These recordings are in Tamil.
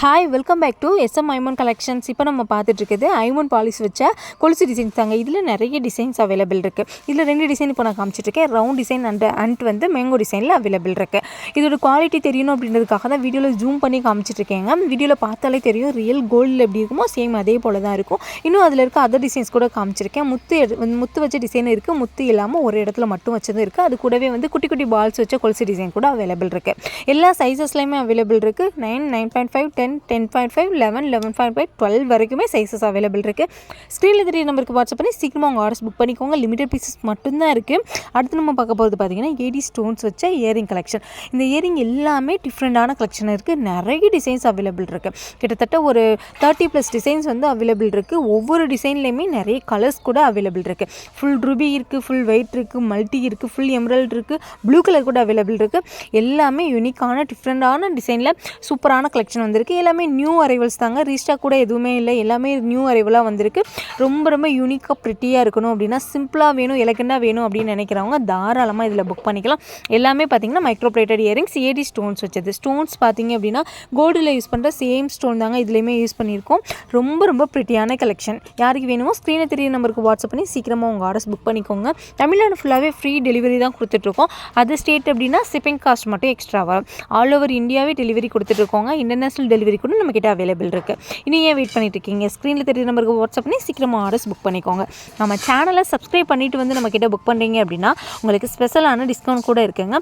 Hi welcome back to SM ஐமோன் collections இப்போ நம்ம பார்த்துட்ருக்குது ஐமோன் ஐமன் பாலிஸ் வச்ச கொலுசு டிசைன்ஸ் தாங்க. இதில் நிறைய டிசைன்ஸ் அவைலபிள் இருக்குது இதில் ரெண்டு டிசைன் இப்போ நான் காமிச்சிட்ருக்கேன் ரவுண்ட் டிசைன் அண்ட் அண்ட் வந்து மேங்கோ டிசைனில் அவைலபிள் இருக்குது இதோட குவாலிட்டி தெரியணும் அப்படின்றதுக்காக தான் வீடியோவில் ஜூம் பண்ணி காமிச்சிட்ருக்கேங்க வீடியோவில் பார்த்தாலே தெரியும் ரியல் கோல்டில் எப்படி இருக்குமோ சேம் அதே போல் தான் இருக்கும். இன்னும் அதில் இருக்க அதர் டிசைன்ஸ் கூட காமிச்சிருக்கேன் முத்து வந்து முத்து வச்ச டிசைன் இருக்குது முத்து இல்லாமல் ஒரு இடத்துல மட்டும் வச்சதும் இருக்குது அது கூடவே வந்து குட்டி குட்டி பால்ஸ் வச்ச கொலுசு டிசைன் கூட அவைலபிள் இருக்குது எல்லா சைஸஸ்லையுமே அவைலபிள் இருக்குது nine nine point five ten ten point five eleven eleven point five twelve வரைக்குமே சைஸஸ் அவைலபிள் இருக்குது ஸ்க்ரீனில் தெரிய நம்பருக்கு வாட்ஸ்அப் பண்ணி சீக்கிரமாக உங்கள் ஆர்டர்ஸ் புக் பண்ணிக்கோங்க. லிமிடெட் பீசஸ் மட்டும்தான் இருக்குது அடுத்து நம்ம பார்க்க போகிறது பார்த்தீங்கன்னா ஏடி ஸ்டோன்ஸ் வச்ச இயரிங் கலெக்ஷன் இந்த இயரிங் எல்லாமே டிஃப்ரெண்டான கலெக்ஷன் இருக்குது நிறைய டிசைன்ஸ் அவைலபிள் இருக்குது கிட்டத்தட்ட ஒரு தேர்ட்டி ப்ளஸ் டிசைன்ஸ் வந்து அவைலபிள் இருக்குது ஒவ்வொரு டிசைன்லேயுமே நிறைய கலர்ஸ் கூட அவைலபிள் இருக்குது ஃபுல் ரூபி இருக்குது ஃபுல் ஒயிட் இருக்குது மல்டி இருக்குது ஃபுல் எம்ரல்ட் இருக்குது ப்ளூ கலர் கூட அவைலபிள் இருக்குது எல்லாமே யூனிக்கான டிஃப்ரெண்டான டிசைனில் சூப்பரான கலெக்ஷன் வந்திருக்கு. எல்லாமே நியூ அரைவல்ஸ் தாங்க. ரீஸ்டாக் கூட எதுவுமே இல்லை. எல்லாமே நியூ அரைவலாக வந்திருக்கு. ரொம்ப ரொம்ப யூனிக்காக ப்ரிட்டியாக இருக்கணும் அப்படின்னா சிம்பிளாக வேணும் எலகண்டாக வேணும் அப்படின்னு நினைக்கிறவங்க தாராளமாக இதில் புக் பண்ணிக்கலாம். எல்லாமே பார்த்தீங்கன்னா micro plated earrings AD stones வச்சது. ஸ்டோன்ஸ் பார்த்தீங்க அப்படின்னா கோல்டில் யூஸ் பண்ணுற சேம் ஸ்டோன் தாங்க இதுலேயுமே யூஸ் பண்ணியிருக்கோம். ரொம்ப ரொம்ப ப்ரிட்டியான கலெக்ஷன் யாருக்கு வேணுமோ ஸ்க்ரீனை தெரிய நம்பருக்கு வாட்ஸ்அப் பண்ணி சீக்கிரமாக உங்கள் ஆர்டர்ஸ் புக் பண்ணிக்கோங்க. தமிழ்நாடு ஃபுல்லாகவே ஃப்ரீ டெலிவரி தான் கொடுத்துட்ருக்கோம். அது ஸ்டேட் அப்படின்னா ஷிப்பிங் காஸ்ட் மட்டும் எக்ஸ்ட்ரா வரும். ஆல் ஓவர் இந்தியாவே டெலிவரி கொடுத்துட்ருக்கோங்க. இன்டர்நேஷனல் டெலிவரி கூட நம்மக்கிட்ட அவைலபிள் இருக்குது இனி ஏன் வெயிட் பண்ணிட்டு இருக்கீங்க. ஸ்க்ரீனில் தெரிய நம்பருக்கு வாட்ஸ்அப் பண்ணி சீக்கிரமாக ஆர்டர்ஸ் புக் பண்ணிக்கோங்க. நம்ம சேனலை சப்ஸ்கிரைப் பண்ணிட்டு வந்து நம்மக்கிட்ட புக் பண்ணுறீங்க அப்படின்னா உங்களுக்கு ஸ்பெஷலான டிஸ்கவுண்ட் கூட இருக்குங்க.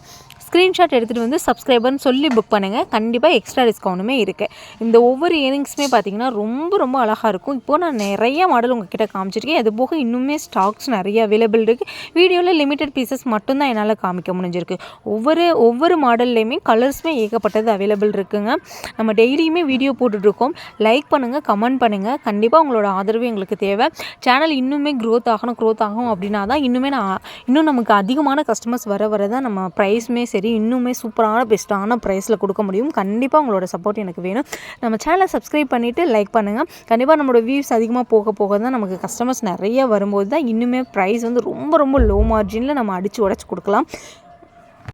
ஸ்க்ரீன்ஷாட் எடுத்துகிட்டு வந்து சப்ஸ்கிரைபர்னு சொல்லி புக் பண்ணுங்கள் கண்டிப்பாக எக்ஸ்ட்ரா டிஸ்கவுண்ட்டுமே இருக்குது இந்த ஒவ்வொரு இயரிங்ஸுமே பார்த்தீங்கன்னா ரொம்ப ரொம்ப அழகாக இருக்கும். இப்போது நான் நிறைய மாடல் உங்ககிட்ட காமிச்சிருக்கேன். அது போக இன்னுமே ஸ்டாக்ஸ் நிறைய அவைலபிள் இருக்குது வீடியோவில் லிமிட்டட் பீசஸ் மட்டும்தான் என்னால் காமிக்க முடிஞ்சிருக்கு. ஒவ்வொரு ஒவ்வொரு மாடல்லையுமே கலர்ஸுமே ஏகப்பட்டது அவைலபிள் இருக்குங்க. நம்ம டெய்லியுமே வீடியோ போட்டுட்ருக்கோம். லைக் பண்ணுங்கள் கமெண்ட் பண்ணுங்கள் கண்டிப்பாக உங்களோட ஆதரவு எங்களுக்கு தேவை. சேனல் இன்னுமே க்ரோத் ஆகணும் க்ரோத் ஆகும் அப்படின்னா தான் இன்னுமே நான் இன்னும் நமக்கு அதிகமான கஸ்டமர்ஸ் வர வர தான் நம்ம ப்ரைஸுமே சரி இன்னுமே சூப்பரான பெஸ்ட்டான ப்ரைஸில் கொடுக்க முடியும். கண்டிப்பாக உங்களோட சப்போர்ட் எனக்கு வேணும். நம்ம சேனலை சப்ஸ்கிரைப் பண்ணிவிட்டு லைக் பண்ணுங்கள் கண்டிப்பாக நம்மளோட வியூஸ் அதிகமாக போக போக தான் நமக்கு கஸ்டமர்ஸ் நிறைய வரும்போது தான் இன்னுமே ப்ரைஸ் வந்து ரொம்ப ரொம்ப லோ மார்ஜினில் நம்ம அடித்து உடச்சி கொடுக்கலாம்.